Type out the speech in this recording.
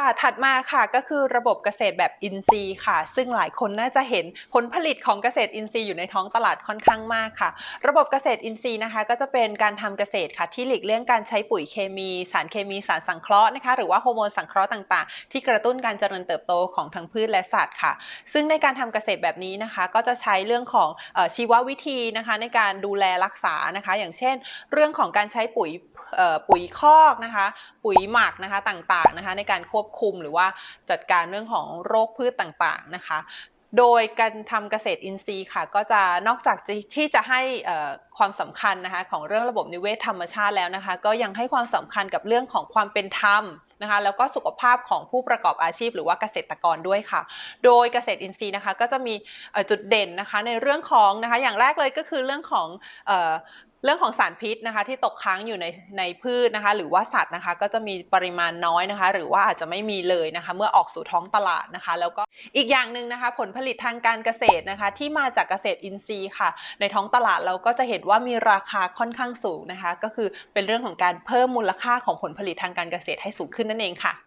ค่ะ ถัดมาค่ะก็คือระบบเกษตรแบบอินทรีย์ค่ะ ซึ่งหลายคนน่าจะเห็นผลผลิตของเกษตรอินทรีย์อยู่ในท้องตลาดค่อนข้างมากค่ะ ระบบเกษตรอินทรีย์นะคะ ก็จะเป็นการทำเกษตรค่ะที่หลีกเลี่ยงการใช้ปุ๋ยเคมี สารเคมีสารสังเคราะห์นะคะ หรือว่าฮอร์โมนสังเคราะห์ต่างๆ ที่กระตุ้นการเจริญเติบโตของทั้งพืชและสัตว์ค่ะ ซึ่งในการทำเกษตรแบบนี้นะคะ ก็จะใช้เรื่องของอชีววิธีนะคะในการดูแลรักษานะคะ อย่างเช่น เรื่องของการใช้ปุ๋ยปุ๋ยคอกนะคะ ปุ๋ยหมักนะคะต่างๆนะคะ ในการควบคุมหรือว่าจัดการเรื่องของโรคพืชต่างๆนะคะ โดยการทำเกษตรอินทรีย์ค่ะ ก็จะนอกจากที่จะให้ความสำคัญนะคะของเรื่องระบบนิเวศธรรมชาติแล้วนะคะ ก็ยังให้ความสำคัญกับเรื่องของความเป็นธรรมนะคะแล้วก็สุขภาพของผู้ประกอบอาชีพ หรือว่าเกษตรกรด้วยค่ะ โดยเกษตรอินทรีย์นะคะก็จะมีจุดเด่นนะคะในเรื่องของนะคะอย่างแรกเลยก็คือเรื่องของเออเรื่องของสารพิษนะคะที่ตกค้างอยู่ในในพืชนะคะ หรือว่าสัตว์นะคะก็จะมีปริมาณน้อยนะคะ หรือว่าอาจจะไม่มีเลยนะคะ เมื่อออกสู่ท้องตลาดนะคะ แล้วก็อีกอย่างหนึ่งนะคะ ผลผลิตทางการเกษตรนะคะ ที่มาจากเกษตรอินทรีย์ค่ะ ในท้องตลาดเราก็จะเห็นว่ามีราคาค่อนข้างสูงนะคะ ก็คือเป็นเรื่องของการเพิ่มมูลค่าของผลผลิตทางการเกษตรให้สูงขึ้นขึ้นนั่นเองค่ะ